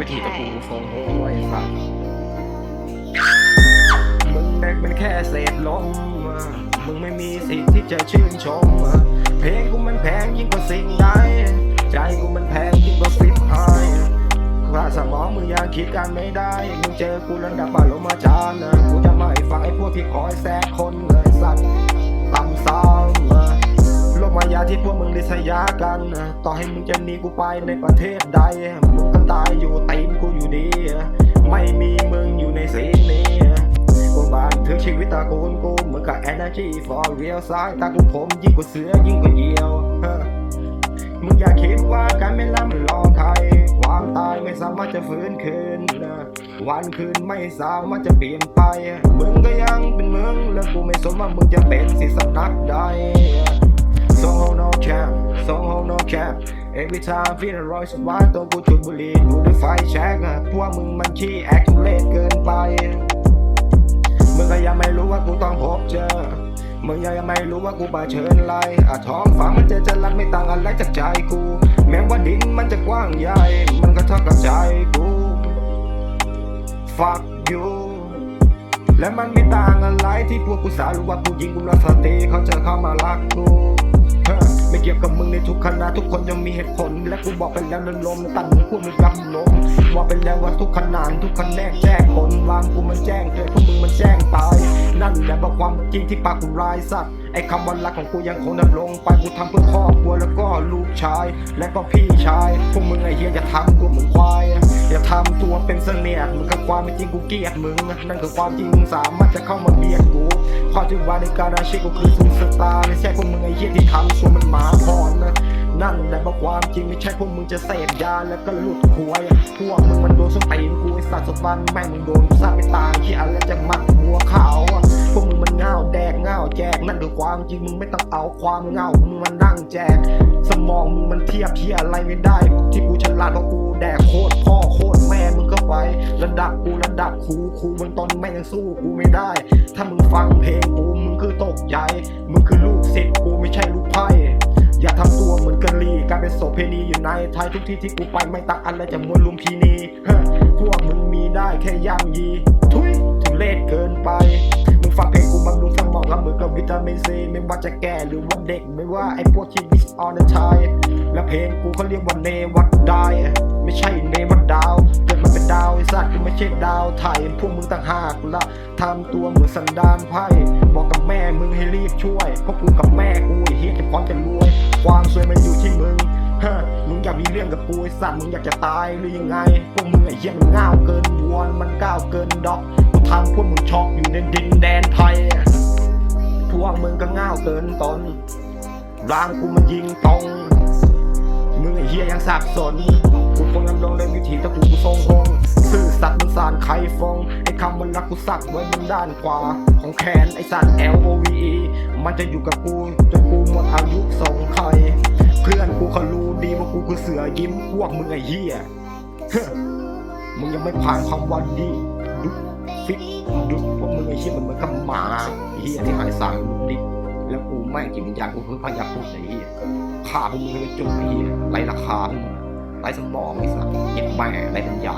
วิธีตะปูทรงโอ้ยสัตว์มึงเด็กเป็นแค่เศษลมอะมึงไม่มีสิทธิ์ที่จะชื่นชมอะเพลงกูมันแพงยิ่งกว่าสิ่งใดใจกูมันแพงยิ่งกว่าฟิตไฮว่าสมองมึงยังคิดกันไม่ได้ มึงเจอกูระดับปรมาจารย์นะกูจะไม่ฟังไอ้พวกที่คอยแซกคนเลยสัตว์ต่ำซ้ำอะโลก มายาที่พวกมึงริษยากัน ต่อให้มึงจะหนีกูไปในประเทศใด มึงก็ตายอยู่ตีนกูอยู่ดี ไม่มีมึงอยู่ในสีนี้กูบานถึงชีวิตตระกูลกูเหมือนกับ energy for real สายตากูผมยิ่งกว่าเสือยิ่งกว่าเหยี่ยวมึงอย่าคิดว่าการไม่ล้ำรอใคร ความตายไม่สามารถจะฟื้นคืน วันคืนไม่สามารถจะเปลี่ยนไป มึงก็ยังเป็นมึง แล้วกูไม่สนว่ามึงจะเป็นสิสำนักใด องห้อง no champ every time feel the royce ว่าตัวกูจุดบุหรี่ดูด้วยไฟแช็กอะพวกมึงมันขี้แอคทุเรศเกินไป มึงก็ยังไม่รู้ว่ากูต้องพบเจอ มึงยังไม่รู้ว่ากูบาเชิญไรอะท้องฟ้ามันจะจะรักไม่ต่างอะไรจากใจกู แม้ว่าดินมันจะกว้างใหญ่ มันก็เท่ากับใจกู fuck you และมันไม่ต่างอะไรที่พวกกูสารือว่าผู้หญิงกูรักสติเขาจะเข้ามารักกู ไม่เกี่ยวกับมึงในทุกคณะทุกคนยังมีเหตุผล และกูบอกไปแล้วนั้นลมตันพวกมึงรับลมบอกไปแล้วว่าทุกขนานทุกคะแนนแจ้งผลวางกูมันแจ้งเกิดพวกมึงมันแจ้งตาย นั่นแหละบอกความจริงที่ปากกูรายสัตว์ไอ้คำว่ารักของกูยังคงดำรงไปกูทำเพื่อครอบครัวแล้วก็ลูกชาย และก็พี่ชายพวกมึงไอ้เหี้ยจะทำกูเหมือนควายอย่าทำตัวเป็นเสนียดมึงกับความเป็นจริงกูเกลียดมึงนั่นคือความจริงมึงสามารถจะเข้ามาเบียดกูความจริงว่าในการอาชีพกูคือซูสตาร์ไม่ใช่พวกมึงไอ้เหี้ยที่ทำัวมันหมาพรนะนั่นแหละบอกความจริงไม่ใช่พวกมึงจะเสพยาแล้วก็หลุดหวย พวกมึงมันโดนสตีนกูไอสัตว์สดวันแม่งมึงโดนกูซาไปตายขี้อะไรจะมัดหัวขาวพวกมึงมันเงาแดกเงาแจกนั่นคือความจริงมึงไม่ต้องเอาความเงามึงมันนั่งแจก สมองมึงมันเทียบเทียอะไรไม่ได้ ที่กูฉลาดเพราะกูแดกโคตรพ่อโคตรแม่มึงก็ไประดับกูระดับครูครูเบนต้นแม่งยังสู้กูไม่ได้ ถ้ามึงฟังเพลงกู คือตกใจ มึงคือลูกศิษย์กูไม่ใช่ลูกไพ่อย่าทำตัวเหมือนกะลีกลายเป็นโสเพณีอยู่ในไทยทุกที่ที่กูไปไม่ตักอะไรจากมวลลุมพีนีฮ้อพวกมึงมีได้แค่ย่ำยี ทุยทุเรศเกินไป มึงฟังเพลงกูบำรุงสมองแล้วมือกับวิตามินซีไม่ว่าจะแก่หรือว่าเด็กไม่ว่าไอ้พวกที่ miss on the time และเพลงกูเขาเรียกว่าเนวัดไดายไม่ใช่เนวัดดาวเกิด ดาวไอ้สัตว์กูไม่ใช่ดาวไทยพวกมึงต่างหากละทำตัวเหมือนสันดานไพ่บอกกับแม่มึงให้รีบช่วยเพราะกูกับแม่กูเฮียจะพร้อมจะรวย ความสวยมันอยู่ที่มึงฮะมึงอยากมีเรื่องกับกูไอ้สัตว์มึงอยากจะตายหรือยังไง พวกมึงไอ้เหี้ยมันง่าวเกินวัวมันก้าวเกินดอกกูทำพวกมึงช็อกอยู่ในดินแดนไทยพวกมึงก็ง่าวเกินตนร่างกูมันยิงตรงมึงไอ้เหี้ยยังสับสน คงดำรงในวิถีตะกูกูทรงหงซื่อสัตย์มึงสารไข่ฟงไอ้คำมันรักกูสักไว้บนด้านขวา ของแขนไอ้สัตว์ L O V E มันจะอยู่กับกูจนกูหมดอายุส่งใครเพื่อนกูเขารู้ดีว่ากูคือเสือยิ้มพวกมึงไอ้เหี้ยเฮ้อมึงยังไม่ผ่านคำวันดีดุฟิกดุพวกมึงไอ้เหี้ยมันเหมือนกับหมาเหี้ยที่หายสางดุดิบแล้วกูแม่งจิตวิญญาณกูคือพยาพุทธไอ้เหี้ยฆ่าพวกมึงให้เป็นจุกไอ้เหี้ยไรราคาพวกมึง ไรสมองไอ้สัสเก็บแม่ไรปัญญา